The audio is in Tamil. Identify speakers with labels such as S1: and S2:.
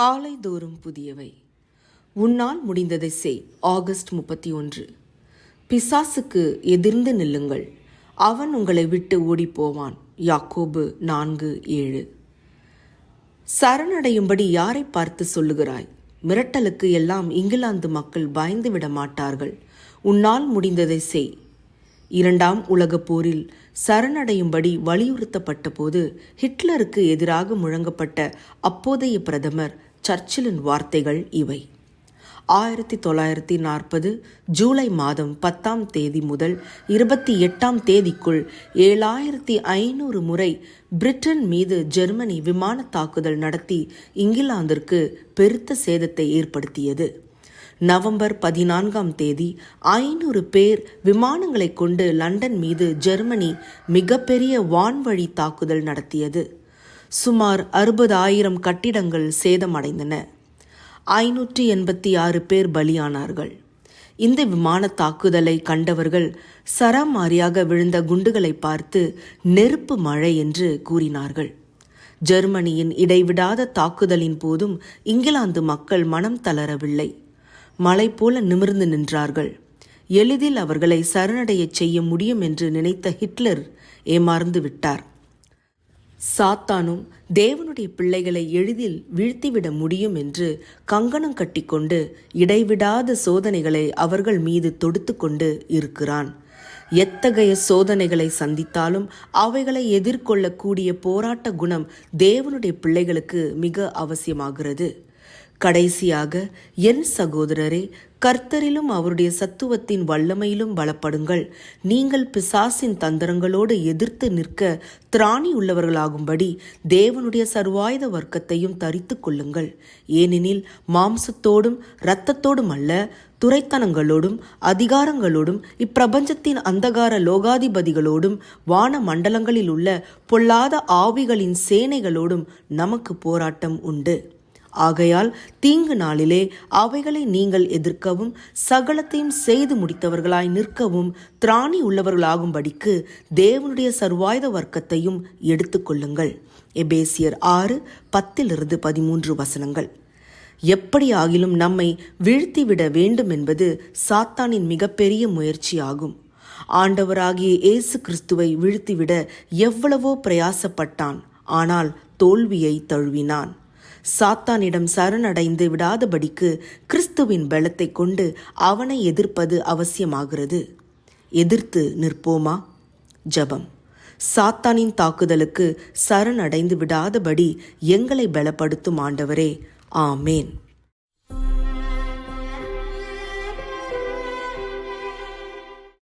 S1: காலை தோறும் புதியவை. உன்னால் முடிந்ததை செய். ஆகஸ்ட் முப்பத்தி ஒன்று பிசாசுக்கு எதிர்ந்து நில்லுங்கள். அவன் உங்களை விட்டு ஓடிப்போவான். யாக்கோபு நான்கு ஏழு. சரணடையும்படி யாரை பார்த்து சொல்லுகிறாய்? மிரட்டலுக்கு எல்லாம் இங்கிலாந்து மக்கள் பயந்து விட மாட்டார்கள். உன்னால் முடிந்ததை செய். இரண்டாம் உலகப் போரில் சரணடையும்படி வலியுறுத்தப்பட்ட போது ஹிட்லருக்கு எதிராக முழங்கப்பட்ட அப்போதைய பிரதமர் சர்ச்சிலின் வார்த்தைகள் இவை. ஆயிரத்தி தொள்ளாயிரத்தி நாற்பது ஜூலை மாதம் பத்தாம் தேதி முதல் இருபத்தி எட்டாம் தேதிக்குள் ஏழாயிரத்தி ஐநூறு முறை பிரிட்டன் மீது ஜெர்மனி விமான தாக்குதல் நடத்தி இங்கிலாந்திற்கு பெருத்த சேதத்தை ஏற்படுத்தியது. நவம்பர் பதினான்காம் தேதி ஐநூறு பேர் விமானங்களை கொண்டு லண்டன் மீது ஜெர்மனி மிகப்பெரிய வான்வழி தாக்குதல் நடத்தியது. சுமார் அறுபதாயிரம் கட்டிடங்கள் சேதமடைந்தன. ஐநூற்றி எண்பத்தி ஆறு பேர் பலியானார்கள். இந்த விமான தாக்குதலை கண்டவர்கள் சராமாரியாக விழுந்த குண்டுகளை பார்த்து நெருப்பு மழை என்று கூறினார்கள். ஜெர்மனியின் இடைவிடாத தாக்குதலின் போதும் இங்கிலாந்து மக்கள் மனம் தளரவில்லை. மலை போல நிமிர்ந்து நின்றார்கள். எளிதில் அவர்களை சரணடையச் செய்ய முடியும் என்று நினைத்த ஹிட்லர் ஏமாறந்து விட்டார். சாத்தானும் தேவனுடைய பிள்ளைகளை எளிதில் வீழ்த்திவிட முடியும் என்று கங்கணம் கட்டிக்கொண்டு இடைவிடாத சோதனைகளை அவர்கள் மீது தொடுத்து கொண்டு இருக்கிறான். எத்தகைய சோதனைகளை சந்தித்தாலும் அவைகளை எதிர்கொள்ளக்கூடிய போராட்ட குணம் தேவனுடைய பிள்ளைகளுக்கு மிக அவசியமாகிறது. கடைசியாக என் சகோதரரே கர்த்தரிலும் அவருடைய சத்துவத்தின் வல்லமையிலும் பலப்படுங்கள். நீங்கள் பிசாசின் தந்திரங்களோடு எதிர்த்து நிற்க திராணி உள்ளவர்களாகும்படி தேவனுடைய சர்வாயுத வர்க்கத்தையும் தரித்து கொள்ளுங்கள். ஏனெனில் மாம்சத்தோடும் இரத்தத்தோடும் அல்ல துரைத்தனங்களோடும் அதிகாரங்களோடும் இப்பிரபஞ்சத்தின் அந்தகார லோகாதிபதிகளோடும் வான மண்டலங்களில் உள்ள பொல்லாத ஆவிகளின் சேனைகளோடும் நமக்கு போராட்டம் உண்டு. ஆகையால் தீங்கு நாளிலே அவைகளை நீங்கள் எதிர்க்கவும் சகலத்தையும் செய்து முடித்தவர்களாய் நிற்கவும் திராணி உள்ளவர்களாகும்படிக்கு தேவனுடைய சர்வாயுத வர்க்கத்தையும் எடுத்துக்கொள்ளுங்கள் எபேசியர் ஆறு பத்திலிருந்து பதிமூன்று வசனங்கள். எப்படி ஆகிலும் நம்மை வீழ்த்திவிட வேண்டும் என்பது சாத்தானின் மிகப்பெரிய முயற்சியாகும். ஆண்டவராகிய இயேசு கிறிஸ்துவை வீழ்த்திவிட எவ்வளவோ பிரயாசப்பட்டான் ஆனால் தோல்வியை தழுவினான். சாத்தானிடம் சரணடைந்து விடாதபடிக்கு கிறிஸ்துவின் பலத்தை கொண்டு அவனை எதிர்ப்பது அவசியமாகிறது. எதிர்த்து நிற்போமா? ஜபம். சாத்தானின் தாக்குதலுக்கு சரணடைந்து விடாதபடி எங்களை பலப்படுத்தும் ஆண்டவரே. ஆமேன்.